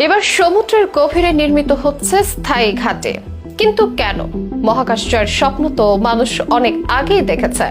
এবার সমুদ্রের গভীরে নির্মিত হচ্ছে স্থায়ী ঘাটে। কিন্তু কেন? মহাকাশচয়ের স্বপ্ন তো মানুষ অনেক আগেই দেখেছে।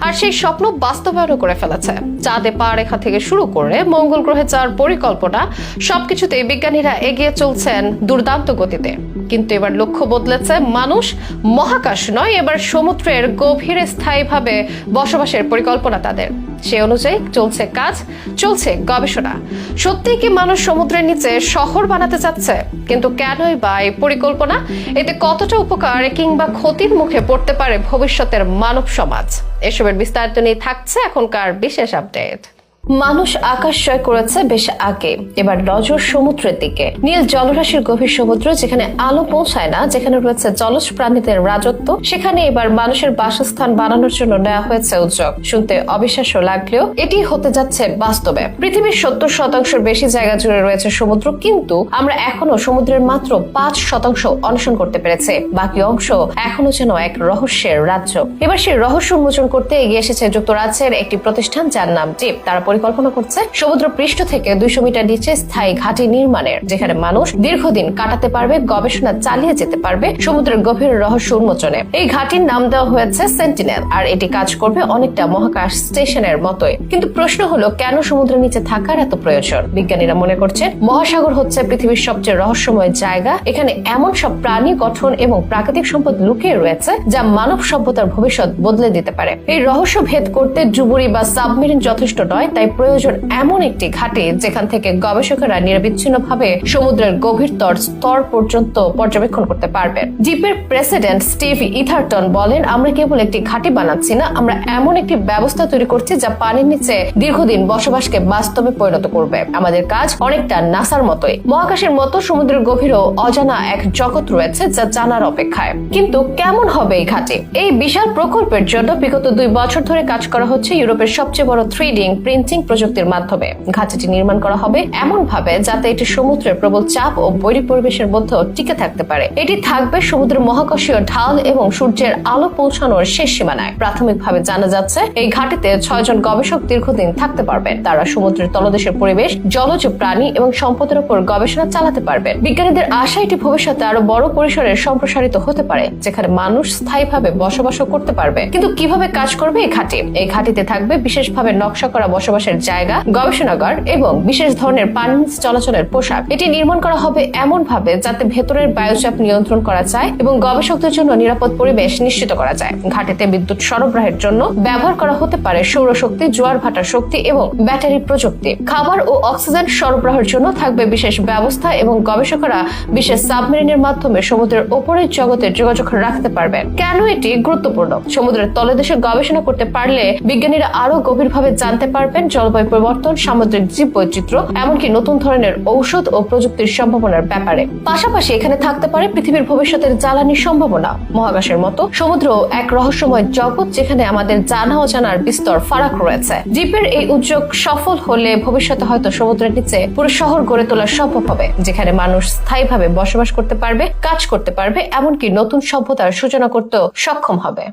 আর সেই স্বপ্ন বাস্তবায়নও করে ফেলেছে। চাঁদে পা রেখা থেকে শুরু করে মঙ্গল গ্রহে যাওয়ার পরিকল্পনা, সবকিছুতেই বিজ্ঞানীরা এগিয়ে চলছেন দুর্দান্ত গতিতে। কিন্তু এবার লক্ষ্য বদলেছে মানুষ, মহাকাশ নয়, এবার সমুদ্রের গভীরে স্থায়ীভাবে বসবাসের পরিকল্পনা তাদের। সে অনুযায়ী চলছে কাজ, চলছে গবেষণা। সত্যি কি মানুষ সমুদ্রের নিচে শহর বানাতে চাচ্ছে? কিন্তু কেনই বা এই পরিকল্পনা? এতে কতটা উপকার কিংবা ক্ষতির মুখে পড়তে পারে ভবিষ্যতের মানব সমাজ? এসবের বিস্তারিত নিয়ে থাকছে এখনকার বিশেষ আপডেট। মানুষ আকাশ জয় করেছে বেশ আগে। এবার নজর সমুদ্রের দিকে। নীল জলরাশির গভীর সমুদ্র যেখানে আলো পৌঁছায় না, যেখানে রয়েছে জলজ প্রাণীদের রাজত্ব, সেখানে এবার মানুষের বাসস্থান বানানোর জন্য নেওয়া হয়েছে উদ্যোগ। শুনতে অবিশ্বাস্য লাগলেও এটি হতে যাচ্ছে বাস্তবে। পৃথিবীর সত্তর শতাংশের বেশি জায়গা জুড়ে রয়েছে সমুদ্র, কিন্তু আমরা এখনও সমুদ্রের মাত্র পাঁচ শতাংশ অনশন করতে পেরেছে। বাকি অংশ এখনও যেন এক রহস্যের রাজ্য। এবার সেই রহস্য উন্মোচন করতে এগিয়ে এসেছে যুক্তরাজ্যের একটি প্রতিষ্ঠান যার নাম টিপ তারা পরিকল্পনা করছে সমুদ্র পৃষ্ঠ থেকে দুইশো মিটার নিচে স্থায়ী ঘাঁটি নির্মাণের, যেখানে মানুষ দীর্ঘদিন কাটাতে পারবে, গবেষণা চালিয়ে যেতে পারবে সমুদ্রের গভীর রহস্য উন্মোচনে। এই ঘাঁটির নাম দেওয়া হয়েছে সেন্টিনেল আর এটি কাজ করবে অনেকটা মহাকাশ স্টেশনের মতোই। কিন্তু প্রশ্ন হলো, কেন সমুদ্রের নিচে থাকার এত প্রয়োজন? বিজ্ঞানীরা মনে করছেন, মহাসাগর হচ্ছে পৃথিবীর সবচেয়ে রহস্যময় জায়গা। এখানে এমন সব প্রাণী গঠন এবং প্রাকৃতিক সম্পদ লুকিয়ে রয়েছে, যা মানব সভ্যতার ভবিষ্যৎ বদলে দিতে পারে। এই রহস্য ভেদ করতে জুবুরি বা সাবমেরিন যথেষ্ট নয় তাই প্রয়োজন এমন একটি ঘাটে যেখান থেকে গবেষকেরা নিরবিচ্ছিন্নভাবে সমুদ্রের গভীরতর স্তর পর্যন্ত পর্যবেক্ষণ করতে পারবেন ডিপের প্রেসিডেন্ট স্টিভ ইথারটন বলেন, আমরা কেবল একটি ঘাঁটি বানাচ্ছি না, আমরা এমন একটি ব্যবস্থা তৈরি করছি যা পানির নিচে দীর্ঘদিন বসবাসকে বাস্তবে পরিণত করবে। আমাদের কাজ অনেকটা নাসার মতোই। মহাকাশের মতো সমুদ্রের গভীরও অজানা এক জগৎ রয়েছে যা জানার অপেক্ষায়। কিন্তু কেমন হবে এই ঘাটে? এই বিশাল প্রকল্পের জন্য বিগত দুই বছর ধরে কাজ করা হচ্ছে ইউরোপের সবচেয়ে বড় থ্রিডিং প্রিন্টিং প্রযুক্তির মাধ্যমে ঘাটিটি নির্মাণ করা হবে এমন ভাবে যাতে এটি সমুদ্রের প্রবল চাপ ও বৈরী পরিবেশের মধ্যেও টিকে থাকতে পারে। এটি থাকবে সমুদ্রের মহাকাশীয় ঢাল এবং সূর্যের আলো পৌঁছানোর শেষ সীমানায়। প্রাথমিকভাবে জানা যাচ্ছে, এই ঘাটিতে ছয়জন গবেষক দীর্ঘদিন থাকতে পারবেন তারা সমুদ্রের তলদেশের পরিবেশ, জলজ প্রাণী এবং সম্পদের উপর গবেষণা চালাতে পারবেন বিজ্ঞানীদের আশা, এটি ভবিষ্যতে আরও বড় পরিসরে সম্প্রসারিত হতে পারে, যেখানে মানুষ স্থায়ীভাবে বসবাস করতে পারবে। কিন্তু কীভাবে কাজ করবে এই ঘাটি? এই ঘাটিতে থাকবে বিশেষভাবে নকশা করা বসবাসের জায়গা, গবেষণাগার এবং বিশেষ ধরনের পানি চলাচলের পোশাক। এটি নির্মাণ করা হবে এমন ভাবে যাতে ভেতরের বায়ুচাপ নিয়ন্ত্রণ করা যায় এবং গবেষকদের জন্য নিরাপদ পরিবেশ নিশ্চিত করা যায়। ঘাটিতে বিদ্যুৎ সরবরাহের জন্য ব্যবহার করা হতে পারে সৌরশক্তি, জোয়ার ভাটার শক্তি এবং ব্যাটারি প্রযুক্তি। খাবার ও অক্সিজেন সরবরাহের জন্য থাকবে বিশেষ ব্যবস্থা এবং গবেষকরা বিশেষ সাবমেরিনের মাধ্যমে সমুদ্রের ওপরের জগতে যোগাযোগ রাখতে পারবেন কেন এটি গুরুত্বপূর্ণ? সমুদ্রের তলদেশে গবেষণা করতে পারলে বিজ্ঞানীরা আরও গভীরভাবে জানতে পারবেন জলবায়ু পরিবর্তন, সামুদ্রিক জীব বৈচিত্র্য এমনকি নতুন ধরনের ঔষধ ও প্রযুক্তির সম্ভাবনার ব্যাপারে। পাশাপাশি এখানে থাকতে পারে পৃথিবীর ভবিষ্যতের জ্বালানি সম্ভাবনা। মহাকাশের মতো সমুদ্র এক রহস্যময় জগৎ যেখানে আমাদের জানা অজানার বিস্তর ফারাক রয়েছে। দ্বীপের এই উদ্যোগ সফল হলে ভবিষ্যতে হয়তো সমুদ্রের নিচে পুরো শহর গড়ে তোলা সম্ভব হবে, যেখানে মানুষ স্থায়ীভাবে বসবাস করতে পারবে, কাজ করতে পারবে, এমনকি নতুন সভ্যতার সূচনা করতেও সক্ষম হবে।